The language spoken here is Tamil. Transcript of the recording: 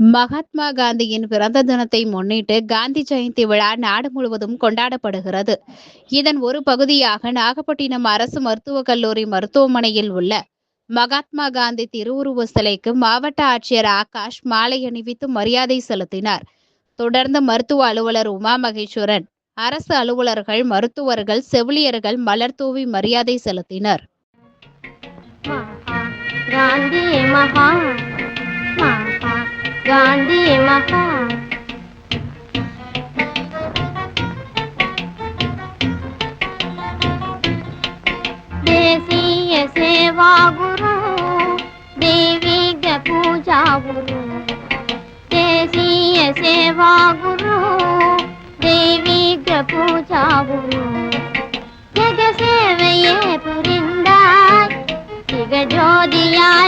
மகாத்மா காந்தியின் பிறந்த தினத்தை முன்னிட்டு காந்தி ஜெயந்தி விழா நாடு முழுவதும் கொண்டாடப்படுகிறது. இதன் ஒரு பகுதியாக நாகப்பட்டினம் அரசு மருத்துவக் கல்லூரி மருத்துவமனையில் உள்ள மகாத்மா காந்தி திருவுருவ சிலைக்கு மாவட்ட ஆட்சியர் ஆகாஷ் மாலை அணிவித்து மரியாதை செலுத்தினார். தொடர்ந்து மருத்துவ அலுவலர் உமா மகேஸ்வரன் அரசு அலுவலர்கள் மருத்துவர்கள் செவிலியர்கள் மலர் தூவி மரியாதை செலுத்தினர். காந்தி மகா గాంధీ మహా. దేశీయ సేవా గురు దేవిగ పూజా గురు. దేశీయ సేవా గురు దేవిగ పూజా గురు. జగ సేవయే పురిందాయ్ దిగ జోదియా